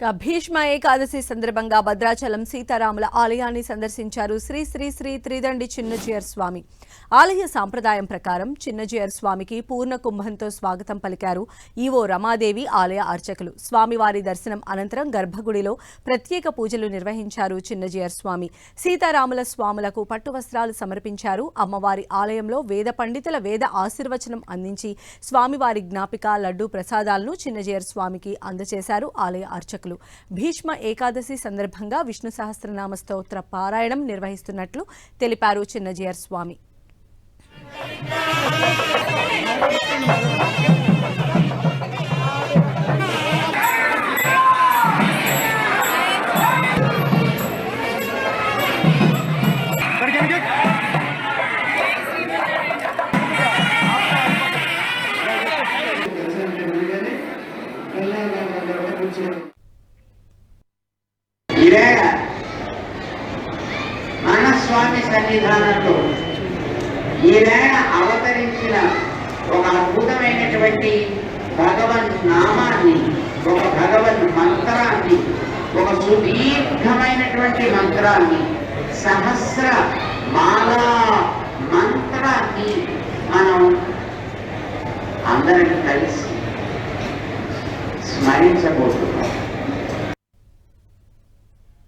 భీష్మ ఏకాదశి సందర్భంగా భద్రాచలం సీతారాముల ఆలయాన్ని సందర్శించారు శ్రీ శ్రీ శ్రీ త్రిదండి చిన్నజీయర్ స్వామి. ఆలయ సాంప్రదాయం ప్రకారం చిన్నజీయర్ స్వామికి పూర్ణ కుంభంతో స్వాగతం పలికారు ఈవో రమాదేవి ఆలయ అర్చకులు. స్వామివారి దర్శనం అనంతరం గర్భగుడిలో ప్రత్యేక పూజలు నిర్వహించారు చిన్నజీయర్ స్వామి. సీతారాముల స్వాములకు పట్టు వస్త్రాలు సమర్పించారు. అమ్మవారి ఆలయంలో వేద పండితుల వేద ఆశీర్వచనం అందించి స్వామివారి జ్ఞాపిక లడ్డు ప్రసాదాలను చిన్నజీయర్ స్వామికి అందజేశారు ఆలయ అర్చకులు. భీష్మ ఏకాదశి సందర్భంగా విష్ణు సహస్రనామ స్తోత్ర పారాయణం నిర్వహిస్తున్నట్లు తెలిపారు చిన్నజీఆర్ స్వామి. ఈవేళ స్వామి సన్నిధానంలో ఈవేళ అవతరించిన ఒక అద్భుతమైనటువంటి భగవన్ నామాన్ని ఒక భగవన్ మంత్రాన్ని ఒక సుదీర్ఘమైనటువంటి మంత్రాన్ని సహస్ర మాలా మంత్రాన్ని మనం అందరం కలిసి స్మరించబోతున్నాం.